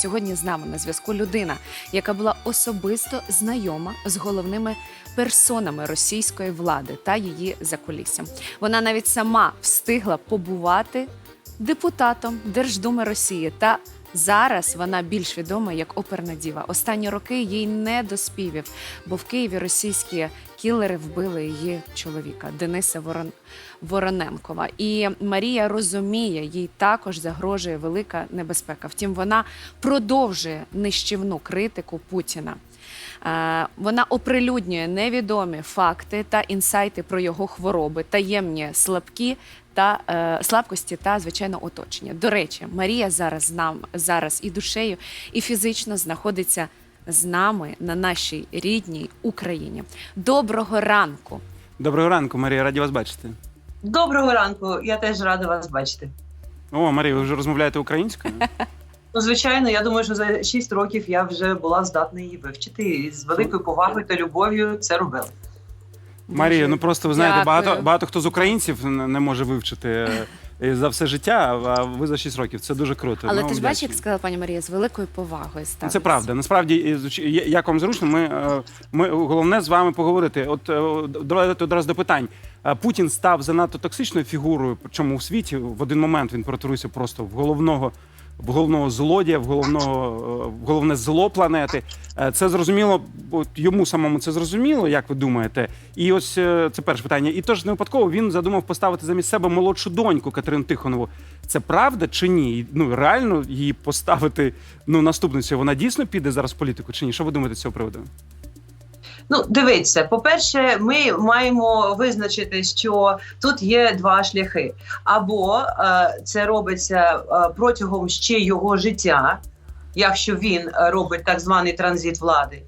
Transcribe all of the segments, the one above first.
Сьогодні з нами на зв'язку людина, яка була особисто знайома з головними персонами російської влади та її закуліссям. Вона навіть сама встигла побувати депутатом Держдуми Росії та. Зараз вона більш відома як оперна діва. Останні роки їй не до співів, бо в Києві російські кілери вбили її чоловіка Дениса Ворон... Вороненкова. І Марія розуміє, їй також загрожує велика небезпека. Втім, вона продовжує нищівну критику Путіна. Е, Вона оприлюднює невідомі факти та інсайти про його хвороби, таємні слабкі та е, слабкості та звичайно оточення. До речі, Марія зараз нам зараз і душею, і фізично знаходиться з нами на нашій рідній Україні. Доброго ранку! Доброго ранку, Марія, раді вас бачити. Доброго ранку, я теж рада вас бачити. О, Марія, ви вже розмовляєте українською? Ну, звичайно, я думаю, що за 6 років я вже була здатна її вивчити і з великою повагою та любов'ю це робила. Марія, ну просто ви знаєте, Дякую. багато багато хто з українців не не може вивчити е, за все життя, а ви за 6 років. Це дуже круто. Але Ми ти ж вам бачиш, як вдячні. сказала пані Марія, з великою повагою Ну, ставиться. Це правда. Насправді, я- як вам зручно, ми, е, ми головне з вами поговорити. От е, давайте одразу до питань. Е, Путін став занадто токсичною фігурою, причому у світі в один момент він перетворився просто в головного. В головного злодія, в головного е, в головне зло планети. Е, Це зрозуміло, от йому самому це зрозуміло, як ви думаєте? І ось е, це перше питання. І тож не випадково він задумав поставити замість себе молодшу доньку Катерину Тихонову. Це правда чи ні? Ну реально її поставити ну наступницю. Вона дійсно піде зараз в політику чи ні? Що ви думаєте з цього приводу? Ну, дивіться, по-перше, ми маємо визначити, що тут є два шляхи. Або е, це робиться е, протягом ще його життя, якщо він робить так званий транзит влади.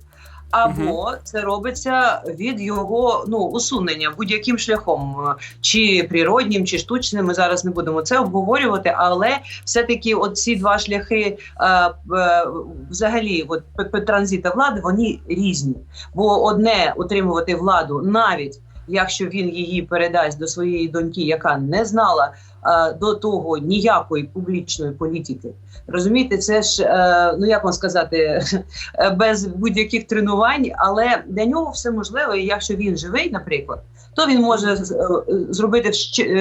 Або це робиться від його ну усунення будь-яким шляхом, е, чи природнім, чи штучним. Ми зараз не будемо це обговорювати. Але все-таки оці два шляхи а, а, взагалі, от транзита влади, вони різні. Бо одне утримувати владу, навіть якщо він її передасть до своєї доньки, яка не знала е, до того ніякої публічної політики. Розумієте, це ж е, ну як вам сказати, без будь-яких тренувань, але для нього все можливо. І якщо він живий, наприклад, то він може е, зробити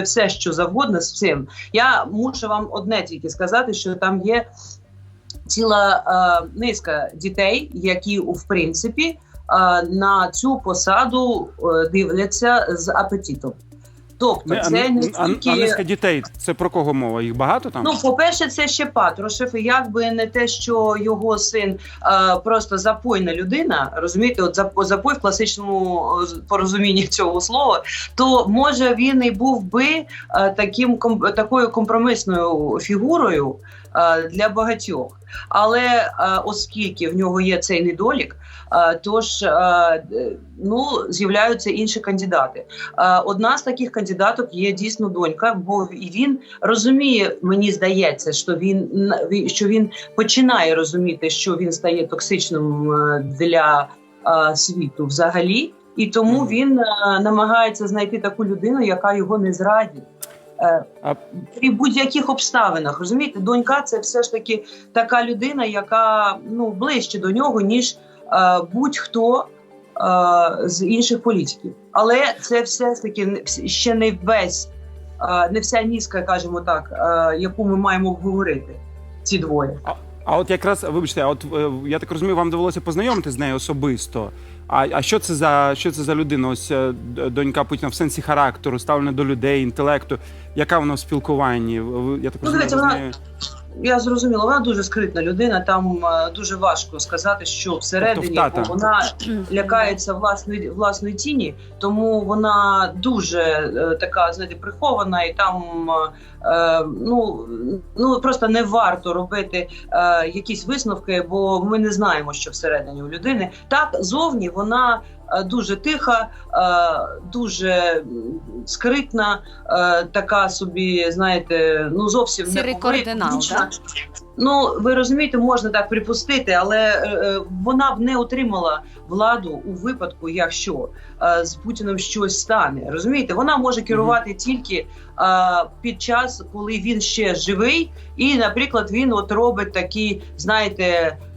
все, що завгодно з цим. Я мушу вам одне тільки сказати, що там є ціла е, низка дітей, які в принципі на цю посаду е, дивляться з апетитом. Тобто, Не, це не а, а тільки низка дітей. Це про кого мова? Їх багато там? Ну, по-перше, це ще Патрушев. І якби не те, що його син е, просто запойна людина, розумієте, от зап- запой в класичному е, порозумінні цього слова, то може він і був би е, таким ком- такою компромісною фігурою е, для багатьох. Але е, оскільки в нього є цей недолік, е, тож е, ну з'являються інші кандидати. Е, Одна з таких кандидаток є дійсно донька, бо і він розуміє, мені здається, що він що він починає розуміти, що він стає токсичним е, для е, світу взагалі, і тому він е, намагається знайти таку людину, яка його не зрадить. Е, При будь-яких обставинах розумієте, донька це все ж таки така людина, яка ну ближче до нього, ніж е, будь-хто е, з інших політиків. Але це все ж таки не- ще не весь, е, не вся низка, кажемо так, е, яку ми маємо обговорити. Ці двоє. А от якраз вибачте, а от е, я так розумію, вам довелося познайомитися з нею особисто. А, а що це за що це за людина? Ось е, донька Путіна в сенсі характеру, ставлення до людей, інтелекту. Яка вона в спілкуванні? Я так Ну, дивіться, вона- Я зрозуміла, вона дуже скритна людина. Там е, дуже важко сказати, що всередині Тобто вона лякається власної власної тіні, тому вона дуже е, така знаєте, прихована, і там е, ну, ну просто не варто робити якісь висновки, бо ми не знаємо, що всередині у людини. Так зовні вона. Е, дуже тиха, е, дуже скритна, е, така собі, знаєте, ну зовсім Сірий не кардинал, публічна. Ну, ви розумієте, можна так припустити, але вона б не отримала владу у випадку, якщо е, з Путіним щось стане. Розумієте, вона може керувати тільки е, під час, коли він ще живий, і, наприклад, він от робить такий, знаєте,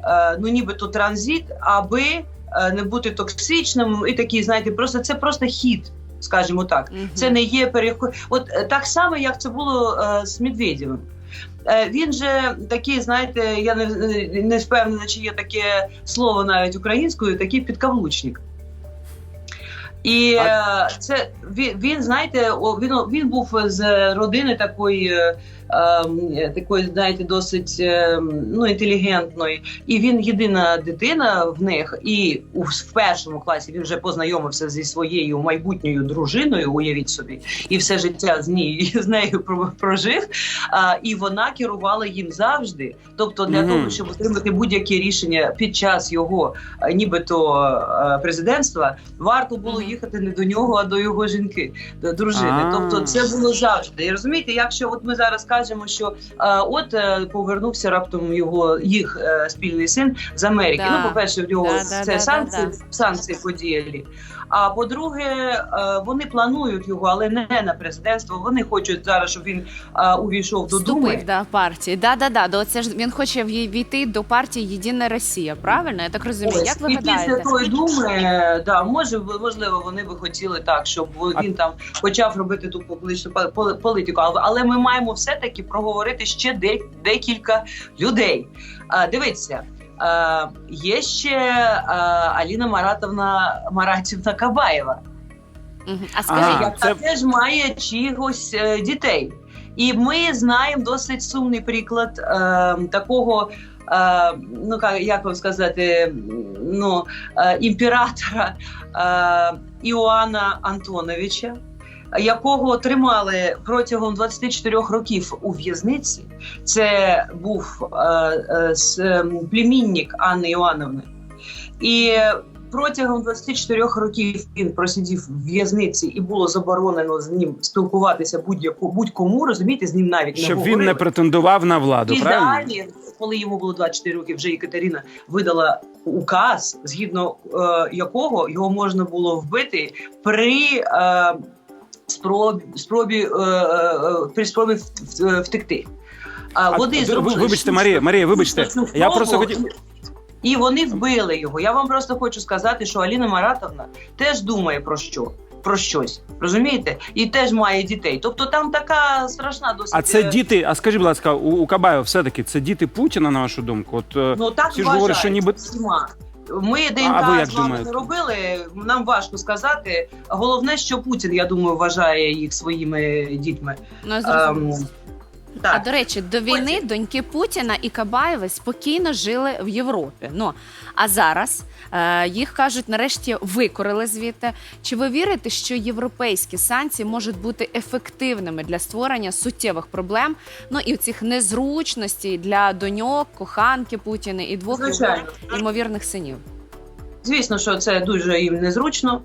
е, ну нібито транзит, аби не бути токсичним, і такий, знаєте, просто це просто хід, скажімо так. Мгм. Це не є переход. От е, так само, як це було е, з Медведєвим. Е, Він же такий, знаєте, я не, не- не впевнена, чи є таке слово навіть українською, такий підкаблучник. І е, це він, знаєте, він, він був з родини такої, е, такої, знаєте, досить е, ну, інтелігентної. І він єдина дитина в них. І у в першому класі він вже познайомився зі своєю майбутньою дружиною, уявіть собі, і все життя з нею з нею про- прожив. А, і вона керувала їм завжди. Тобто, для Мгм. того, щоб отримати будь-які рішення під час його е, нібито е, президентства, варто було їхати не до нього, а до його жінки, до дружини. А. Тобто, це було завжди. І розумієте, якщо от ми зараз кажемо, що е, от е, повернувся раптом його їх е, спільний син з Америки. Да. Ну, по перше, в нього Да, да, це да, санкції, да, санкції подіялі. А по-друге, е, вони планують його, але не на президентство. Вони хочуть зараз, щоб він е, увійшов до Думи. Вступив до партії. Да, да, да. До це ж він хоче війти до партії Єдина Росія. Правильно? Я так розумію. Ось. Як ви і гадаєте? після тої думи, е, да, може можливо, вони би хотіли так, щоб він там почав робити ту публічну пол- пол- політику. Але, ми маємо все таки проговорити ще декілька людей. А, дивіться. Є ще Аліна Маратовна Маратівна Кабаєва. А Ага. яка це- теж має чогось е, дітей. І ми знаємо досить сумний приклад е, такого. Е, ну ка- як вам сказати, ну е, імператора е, Іоанна Антоновича, якого тримали протягом 24 років у в'язниці. Це був е, е, ем, племінник Анни Іоанновни. І протягом 24 років він просидів в в'язниці і було заборонено з ним спілкуватися будь-яку будь-кому, розумієте, з ним навіть не Щоб він не претендував на владу, І правильно? далі, коли йому було 24 роки, вже Екатерина видала указ, згідно е, якого його можна було вбити при е, спробі, спробі, е, е, при спробі втекти. А, вони зробили вибачте, Марія, Марія, вибачте. Я просто хотів. І вони вбили його. Я вам просто хочу сказати, що Аліна Маратовна теж думає про що. Про щось розумієте, і теж має дітей. Тобто там така страшна досить. А це е, діти. А скажіть, будь ласка, у, у Кабаєва все-таки це діти Путіна, на вашу думку? От е, Ну так Всі ж говорять, що ніби- всіма. Ми А ви ДНК як з вами думаєте? не робили. Нам важко сказати. Головне, що Путін, я думаю, вважає їх своїми дітьми. ну, Ем, А до речі, до війни доньки Путіна і Кабаєви спокійно жили в Європі. Ну а зараз е, їх кажуть, нарешті викорили звідти. Чи ви вірите, що європейські санкції можуть бути ефективними для створення суттєвих проблем? Ну і цих незручностей для доньок, коханки Путіна і двох його ймовірних синів? Звісно, що це дуже їм незручно.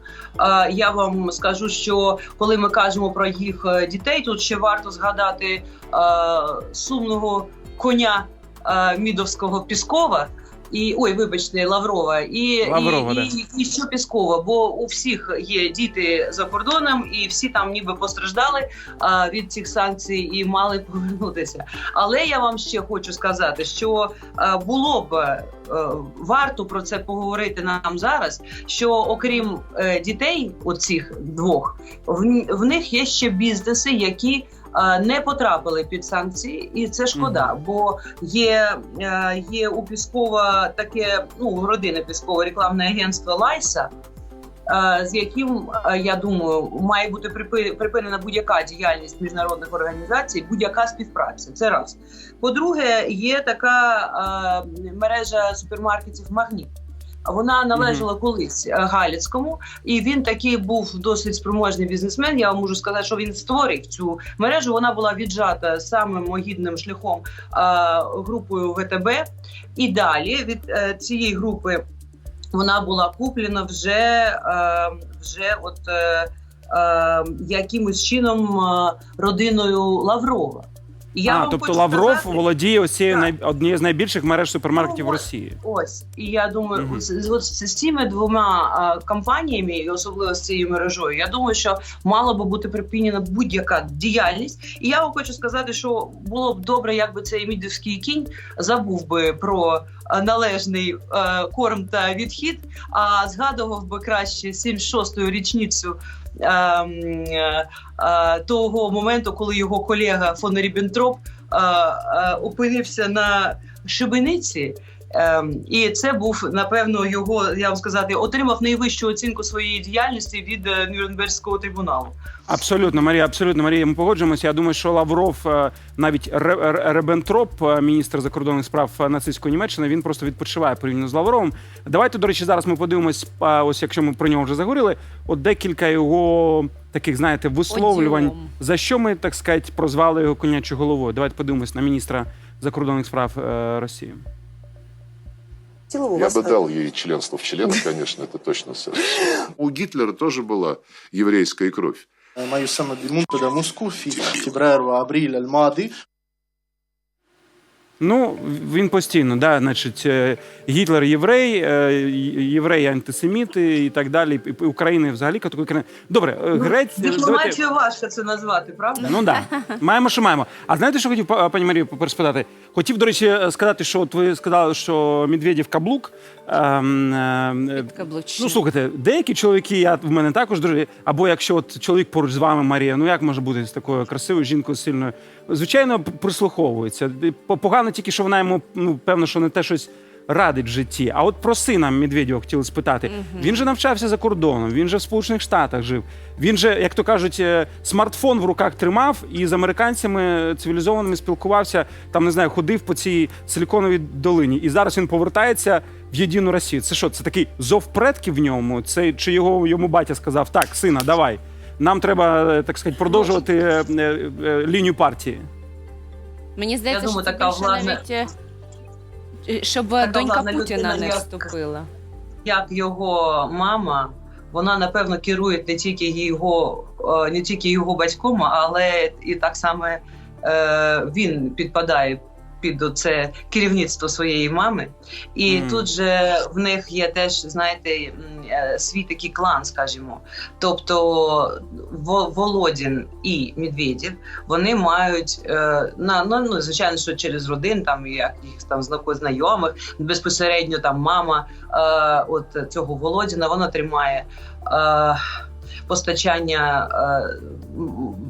Я вам скажу, що коли ми кажемо про їх е, дітей, тут ще варто згадати е, сумного коня е, мідовського Піскова. І ой, вибачте, Лаврова і, Лаврова, і, да. і, і що Піскова, бо у всіх є діти за кордоном, і всі там ніби постраждали а, від цих санкцій і мали повернутися. Але я вам ще хочу сказати, що е, було б е, варто про це поговорити нам зараз. Що окрім е, дітей, оцих двох, в, в них є ще бізнеси, які не потрапили під санкції, і це шкода, бо є, е, є у Піскова таке, ну родини Піскова рекламне агентство Лайса. е, З яким е, я думаю, має бути припи- припинена будь-яка діяльність міжнародних організацій, будь-яка співпраця. Це раз. По-друге, є така е, мережа супермаркетів Магніт. Вона належала колись е, Галіцькому, і він такий був досить спроможний бізнесмен. Я вам можу сказати, що він створив цю мережу. Вона була віджата самим огідним шляхом е, групою ВТБ. І далі від е, цієї групи вона була куплена вже, е, вже от, е, е, якимось чином родиною Лаврова. І а, вам тобто хочу Лавров сказати- володіє ось цією най... однією з найбільших мереж супермаркетів Ну. Росії. Ось, і я думаю, Мгм. з, з, з, з цими двома а, компаніями, і особливо з цією мережою, я думаю, що мала би бути припинена будь-яка діяльність. І я вам хочу сказати, що було б добре, якби цей мідівський кінь забув би про належний е, корм та відхід, а згадував би краще 76-ю річницю. Е, е, е, того моменту, коли його колега фон Ріббентроп е, опинився на шибениці, Ем, і це був напевно його, я вам сказати, отримав найвищу оцінку своєї діяльності від Нюрнберзького трибуналу. Абсолютно, Марія, абсолютно, Марія, ми погоджуємося. Я думаю, що Лавров, е, навіть Ре- Ре- Ребентроп, е, міністр закордонних справ е, нацистської Німеччини, він просто відпочиває порівняно з Лавровим. Давайте, до речі, зараз ми подивимось, е, ось якщо ми про нього вже заговорили, от декілька його таких, знаєте, висловлювань. Одіом. За що ми, так сказати, прозвали його конячою головою? Давайте подивимось на міністра закордонних справ е, Росії. Хотела у Я вас бы дал ей членство в члены, конечно, это точно совершенно. У Гитлера тоже была еврейская кровь. ما يسمى بمنتدى موسكو في فبراير وابريل الماضي Ну, він постійно, да, значить, е, Гітлер єврей, е, євреї антисеміти і так далі. І України взагалі категорія країни. Добре, е, Грець. давайте- Дипломатію важко це назвати, правда? Ну так, да. маємо, що маємо. А знаєте, що хотів пані Марію переспитати? Хотів, до речі, сказати, що от ви сказали, що Медведєв каблук. Ем, е, Підкаблучі. Ну, слухайте, деякі чоловіки, я в мене також дуже. Або якщо от чоловік поруч з вами, Марія, ну як може бути з такою красивою жінкою сильною? Звичайно, прислуховується. І по- тільки, що вона йому, ну, певно, що не те щось радить в житті. А от про сина Медведєва хотіли спитати. Він же навчався за кордоном, він же в Сполучених Штатах жив. Він же, як то кажуть, е, смартфон в руках тримав і з американцями цивілізованими спілкувався, там не знаю, ходив по цій силіконовій долині. І зараз він повертається в єдину Росію. Це що? Це такий зов предків в ньому? Це чи його йому батя сказав: так, сина, давай. Нам треба, е, так сказати, продовжувати е, лінію партії. Мені здається, думаю, що це така більше влада- навіть, е, щоб Така донька Путіна людина, не як- вступила. Як його мама, вона напевно керує не тільки його, е, не тільки його батьком, але і так само е, він підпадає під це керівництво своєї мами. І Мгм. тут же в них є теж, знаєте, е, свій такий клан, скажімо. Тобто Во- Володін і Медведєв вони мають е, на ну, ну звичайно, що через родин, там як їх там знайомих, безпосередньо там мама е, от цього Володіна, вона тримає. Постачання е,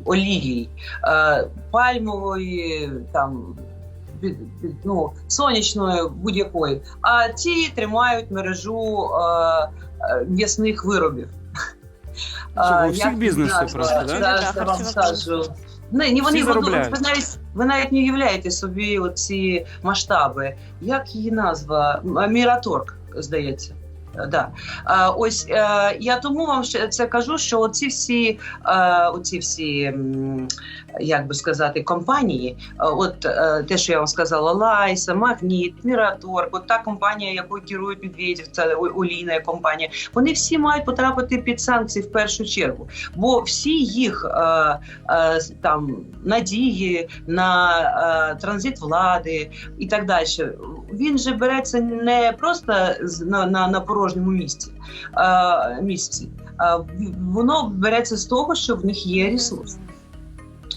олії, е, пальмової, там під- під- ну, сонячної будь-якої. А ці тримають мережу е, е, м'ясних виробів. Е, у всіх як бізнесів назва? просто, да? Да, Да, я вам скажу. Не, ні, вони готують. ви, ви навіть ви навіть не уявляєте собі оці масштаби. Як її назва? Міраторг, здається. Да. Е, Ось е, я тому вам це кажу, що оці всі, е, оці всі, як би сказати, компанії, от те, що я вам сказала, Лайса, Магніт, Міраторг, от та компанія, якою керує Медведєв, це олійна компанія, вони всі мають потрапити під санкції в першу чергу, бо всі їх там надії на транзит влади і так далі. Він же береться не просто на, на, на порожньому місці. Е, місці. Е, воно береться з того, що в них є ресурс. Е,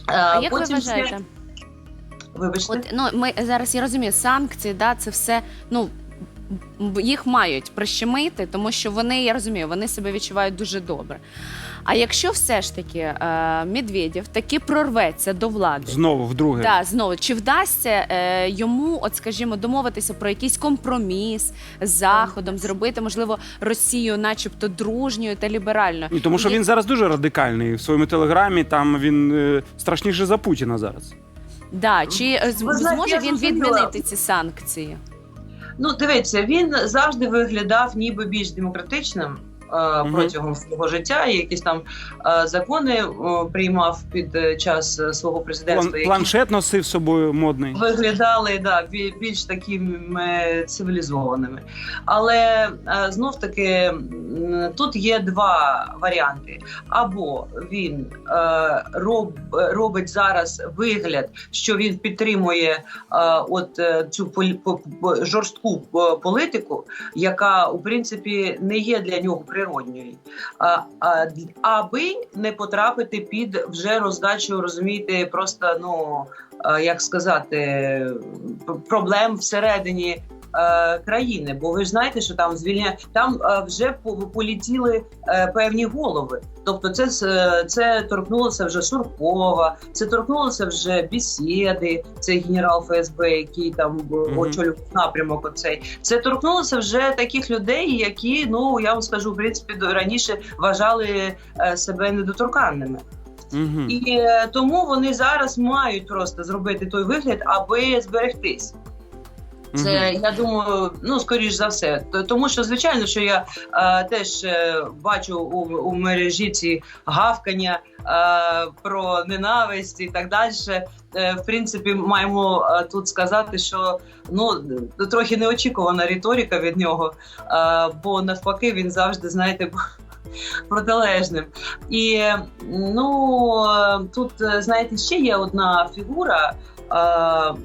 А як потім ви вважаєте? Вибачте. От ну ми зараз я розумію, санкції, да, це все ну. Їх мають прищемити, тому що вони, я розумію, вони себе відчувають дуже добре. А якщо все ж таки е, Медведєв таки прорветься до влади, Знову вдруге. Да, знову чи вдасться е, йому, от скажімо, домовитися про якийсь компроміс з заходом, зробити можливо Росію, начебто, дружньою та ліберальною? Ні, тому що він зараз дуже радикальний в своєму телеграмі. Там він е, страшніше за Путіна зараз. Да, чи е, з- зможе він відмінити ці санкції? Ну, дивіться, він завжди виглядав ніби більш демократичним. Е, протягом свого життя, і якісь там е, закони е, приймав під час свого президентства, План, планшет носив з собою модний. виглядали да, більш такими цивілізованими. Але знов таки тут є два варіанти: або він роб, робить зараз вигляд, що він підтримує от цю жорстку політику, яка у принципі не є для нього природньою, а, аби не потрапити під вже роздачу, розумієте, просто ну як сказати, проблем всередині. Е, Країни, бо ви ж знаєте, що там звільня там е, вже по- полетіли е, певні голови. Тобто, це це торкнулося вже Суркова, це торкнулося вже бесіди, цей генерал ФСБ, який там Мгм. очолював напрямок. Оцей це торкнулося вже таких людей, які ну я вам скажу, в принципі, раніше вважали е, себе недоторканними. Угу. І е, тому вони зараз мають просто зробити той вигляд, аби зберегтись. Це я думаю, ну скоріш за все, тому що звичайно, що я е, теж е, бачу у, у мережі ці гавкання е, про ненависть і так далі. Е, в принципі, маємо е, тут сказати, що ну трохи неочікувана риторика від нього, е, бо навпаки, він завжди знаєте. Протилежним, і ну е, тут е, знаєте, ще є одна фігура,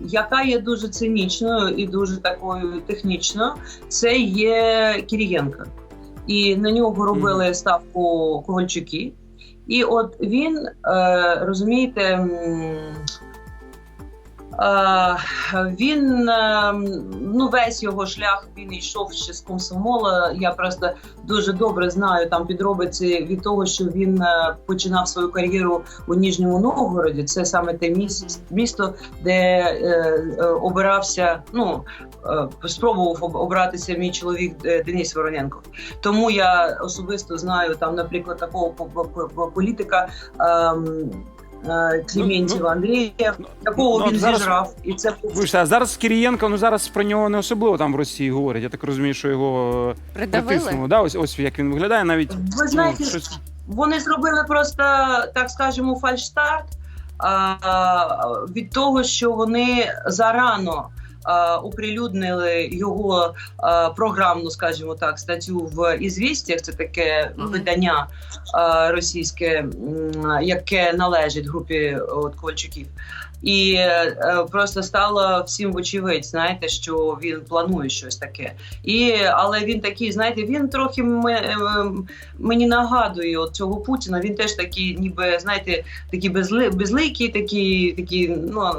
яка є дуже цинічною і дуже такою технічною, це є Кірієнка. І на нього робили ставку Ковальчуки. І от він, е, розумієте, е, він е, ну весь його шлях він йшов ще з комсомола. Я просто дуже добре знаю там підробиці від того, що він е, починав свою кар'єру у Ніжньому Новгороді. Це саме те місто, де е, е, обирався. Ну е, спробував обратися мій чоловік е, Денис Вороненко. Тому я особисто знаю там, наприклад, такого по- по- по- політика. Ем, ну, ну, Андрія, якого ну, він зараз- зіжрав, і це Вибачте, а зараз Кирієнко, ну зараз про нього не особливо там в Росії говорять. Я так розумію, що його е, Придавили? притиснули. Да, ось ось як він виглядає, навіть Ви знаєте, ну, щось. Вони зробили просто, так скажемо, фальштарт а, від того, що вони зарано. Оприлюднили його програмну, скажімо так, статтю в ізвістях. Це таке видання російське, яке належить групі от, Ковальчуків. І е, просто стало всім вочевидь, знаєте, що він планує щось таке. І але він такий, знаєте, він трохи ем, мені нагадує от цього Путіна. Він теж такий, ніби знаєте, такий безли, безликий, такий, такий ну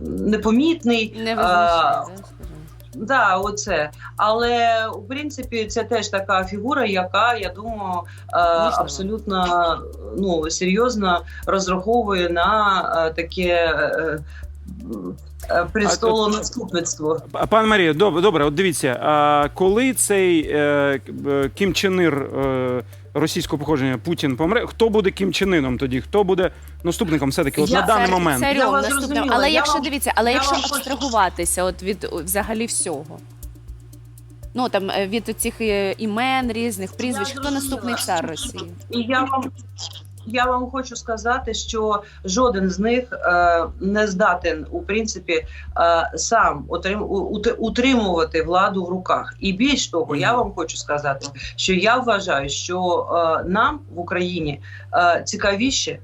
непомітний. Не А, визначає, скажімо. Да, оце. Але в принципі це теж така фігура, яка я думаю е, абсолютно ну серйозно розраховує на е, таке. е, Престолонаступництво. А, Пане Марія, добре, добре, от дивіться, а коли цей Кім Чен Ир е, російського походження Путін помре, хто буде Кім Чен Іном тоді? Хто буде наступником все-таки от Я на даний момент? Я вас наступним. зрозуміла. Але Я якщо вам- дивіться, але я якщо вам хочу- абстрагуватися, от від о, взагалі всього. Ну там е, від цих імен різних прізвищ, хто зрозуміла. наступний цар Росії? І я вам. Я вам хочу сказати, що жоден з них е, не здатен у принципі е, сам утрим, у- утримувати владу в руках. І більш того, я вам хочу сказати, що я вважаю, що е, нам в Україні е, цікавіше, е,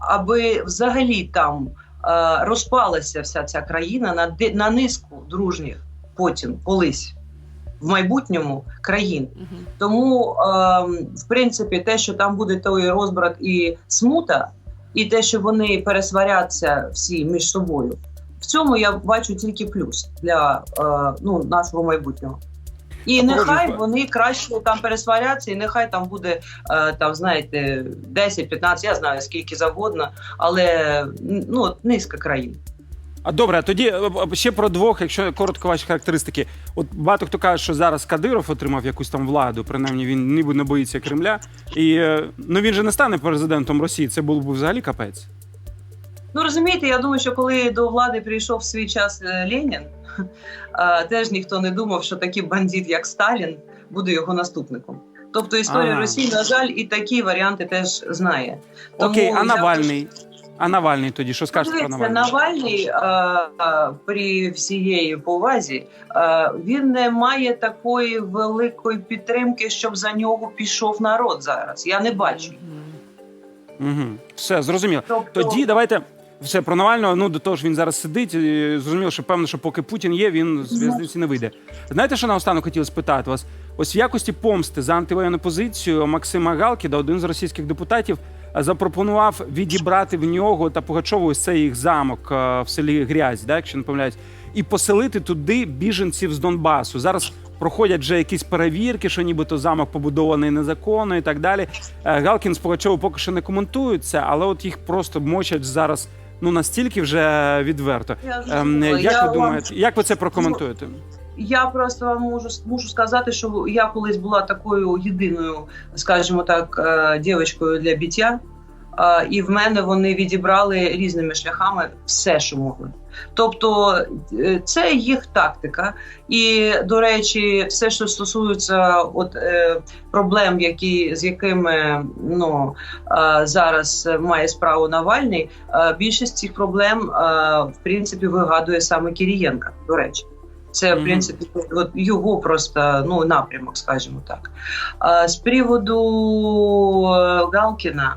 аби взагалі там е, розпалася вся ця країна на, на низку дружніх потім колись в майбутньому країн. Мгм. Тому, ем, в принципі, те, що там буде той розбрат і смута, і те, що вони пересваряться всі між собою, в цьому я бачу тільки плюс для е, ну, нашого майбутнього. І А нехай вони краще там пересваряться, і нехай там буде е, там, знаєте, 10-15, я знаю скільки завгодно, але ну низка країн. А добре, а тоді е, е, ще про двох, якщо коротко ваші характеристики. От багато хто каже, що зараз Кадиров отримав якусь там владу, принаймні він ніби не боїться Кремля. І е, ну він же не стане президентом Росії. Це було б взагалі капець. Ну розумієте, я думаю, що коли до влади прийшов в свій час е, Ленін, е, теж ніхто не думав, що такий бандит, як Сталін, буде його наступником. Тобто історія Ага. Росії, на жаль, і такі варіанти теж знає. Окей, а я Навальний? А Навальний тоді, що скажете про Дивіться, Навальний? Навальний е, е, при всієї повазі е, він не має такої великої підтримки, щоб за нього пішов народ зараз. Я не бачу. Угу. Все, зрозуміло. Тобто, Тоді давайте все про Навального. Ну до того ж він зараз сидить. і Зрозуміло, що певно, що поки Путін є, він з в'язниці не вийде. Знаєте, що наостанок хотів спитати вас? Ось в якості помсти за антивоєнну позицію Максима Галкіда, один з російських депутатів, запропонував відібрати в нього та Пугачову ось цей їх замок е, в селі Грязь, да, якщо не помиляюсь, і поселити туди біженців з Донбасу. Зараз проходять вже якісь перевірки, що нібито замок побудований незаконно і так далі. Е, Галкін з Пугачовою поки що не коментують це, але от їх просто мочать зараз ну настільки вже відверто. я, Ем, як Я ви думаєте, як ви це прокоментуєте? Я просто вам можу можу сказати, що я колись була такою єдиною, скажімо так, е, дівчинкою для біття. І в мене вони відібрали різними шляхами все, що могли. Тобто е, це їх тактика. І, до речі, все, що стосується от, е, проблем, які, з якими ну, зараз має справу Навальний, більшість цих проблем в принципі вигадує саме Кірієнка, до речі. Це, в принципі, от його просто ну, напрямок, скажімо так. А з приводу е, Галкіна,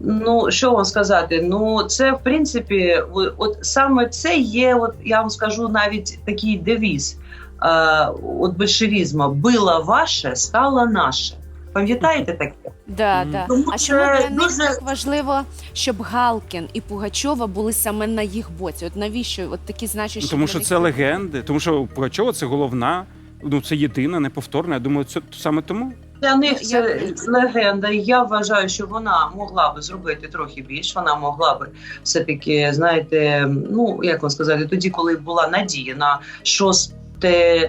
ну що вам сказати? Ну, це в принципі, от саме це є, от я вам скажу навіть такий девіз е, от большевізму: било ваше, стало наше. Пам'ятаєте таке? Да, да. Тому А чому для них дуже- так важливо, щоб Галкін і Пугачова були саме на їх боці? От навіщо от такі значущі Ну, тому для що них це люди? легенди, тому що Пугачова це головна, ну це єдина, неповторна. Я думаю, це саме тому. Для них Ну, це я- легенда. і Я вважаю, що вона могла би зробити трохи більше. Вона могла би все таки, знаєте, ну як вам сказати, тоді, коли була надія на 6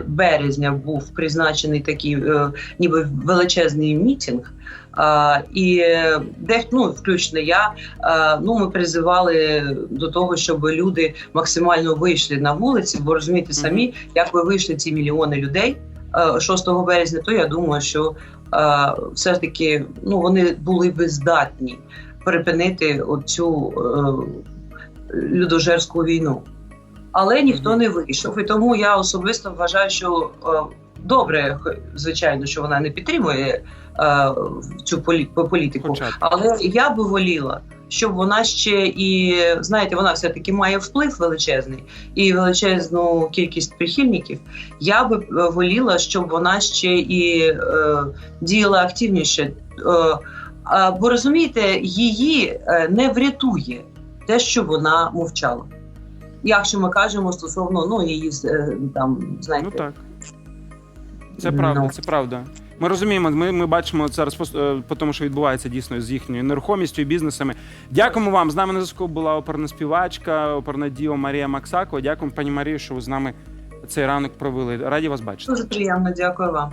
березня був призначений такий е, ніби величезний мітинг. А, і е, дехто, ну, включно я, а, ну, ми призивали до того, щоб люди максимально вийшли на вулиці, бо розумієте самі, як ви вийшли ці мільйони людей е, 6 березня, то я думаю, що е, все ж таки ну, вони були би здатні припинити оцю е, людожерську війну. Але ніхто не вийшов. І тому я особисто вважаю, що е, добре, звичайно, що вона не підтримує е, цю полі- політику. Але я би воліла, щоб вона ще і знаєте, вона все таки має вплив величезний і величезну кількість прихильників. Я би е, воліла, щоб вона ще і е, діяла активніше. Е, бо розумієте, її не врятує те, що вона мовчала. Якщо ми кажемо стосовно ну її е, там знаєте, Ну так. Це Ну. правда, це правда. Ми розуміємо, ми, ми бачимо зараз е, по тому, що відбувається дійсно з їхньою нерухомістю і бізнесами. Дякуємо вам. З нами на зв'язку була оперна співачка, оперна діо Марія Максакова. Дякуємо, пані Марію, що ви з нами цей ранок провели. Раді вас бачити. дуже приємно. Дякую вам.